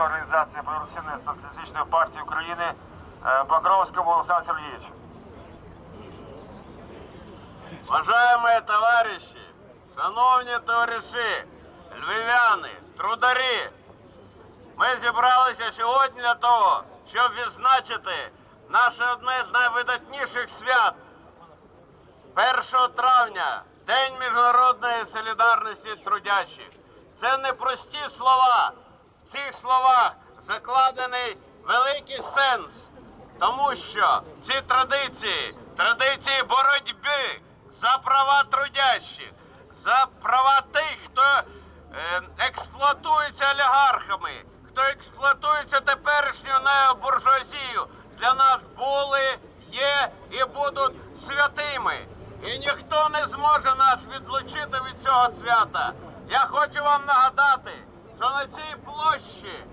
Організації Прогресивної соціалістичної партії України е, Покровському Олександру Сергійовичу. Уважаемые товариші, шановні товариші, львів'яни, трударі, ми зібралися сьогодні для того, щоб відзначити наше одне з найвидатніших свят 1 травня, День міжнародної солідарності трудящих. Це не прості слова. В цих словах закладений великий сенс, тому що ці традиції, традиції боротьби за права трудящих, за права тих, хто е, експлуатується олігархами, хто експлуатується теперішньою необуржуазією, для нас були, є і будуть святими. І ніхто не зможе нас відлучити від цього свята. Я хочу вам нагадати, що на цій площі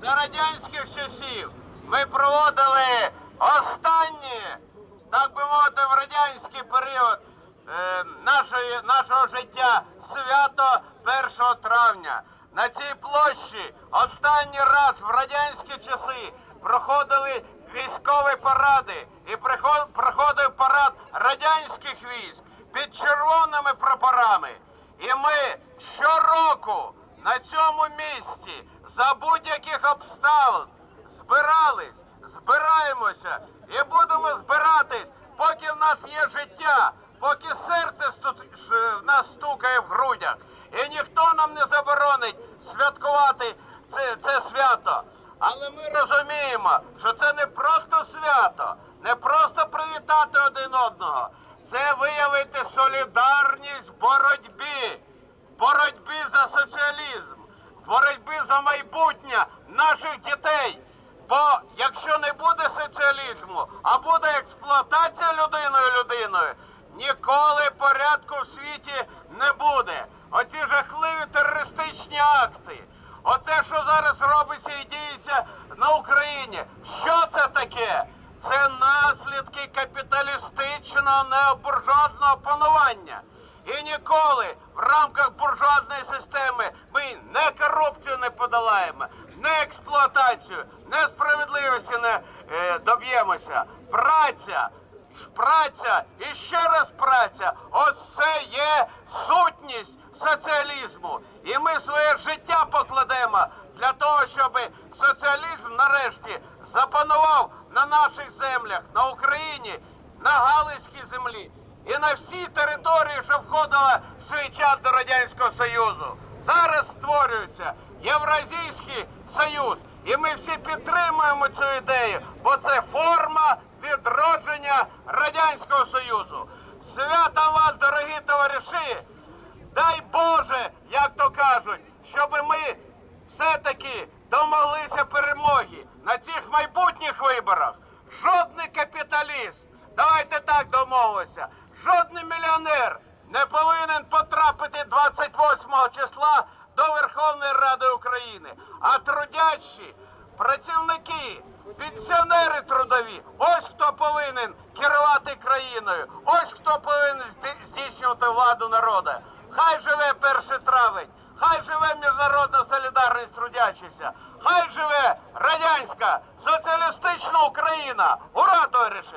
за радянських часів ми проводили останні, так би мовити, в радянський період е, нашої, нашого життя свято 1 травня. На цій площі останній раз в радянські часи проходили військові паради і проходив парад радянських військ під червоними прапорами. І ми щороку на цьому місці за будь-яких обставин збирались, збираємося і будемо збиратись, поки в нас є життя, поки серце в нас стукає в грудях. І ніхто нам не заборонить святкувати це, це свято. Але ми розуміємо, що це не просто свято, не просто привітати один одного. Це виявити солідарність в боротьбі, боротьбі за соціалізм, в боротьбі за майбутнє наших дітей. Бо якщо не буде соціалізму, а буде експлуатація людиною людиною, ніколи порядку в світі не буде. Оці жахливі терористичні акти. Оце, що зараз робиться і діється на Україні. Що це таке? Це наслідки капіталістичного необуржуазного панування. І ніколи в рамках буржуазної системи ми не корупцію не подолаємо, не експлуатацію, не справедливості не е, доб'ємося. Праця, праця і ще раз праця. Ось це є сутність соціалізму. І ми своє життя покладемо для того, щоб соціалізм нарешті запанував на наших землях, на Україні, на Галицькій землі і на всій території, що входила в свій час до Радянського Союзу. Зараз створюється Євразійський Союз. І ми всі підтримуємо цю ідею, бо це форма відродження Радянського Союзу. Свята вас, дорогі товариші! Дай Боже, як то кажуть, щоб ми все-таки домоглися перемоги на цих майбутніх виборах. Жодний капіталіст, давайте так домовимося, жодний мільйонер не повинен потрапити 28 числа до Верховної Ради України. А трудячі, працівники, пенсіонери трудові, ось хто повинен керувати країною, ось хто повинен здійснювати владу народу. Хай живе 1 травень, хай живе міжнародна солідарність трудящихся, хай живе радянська соціалістична Україна. Ура, товариші!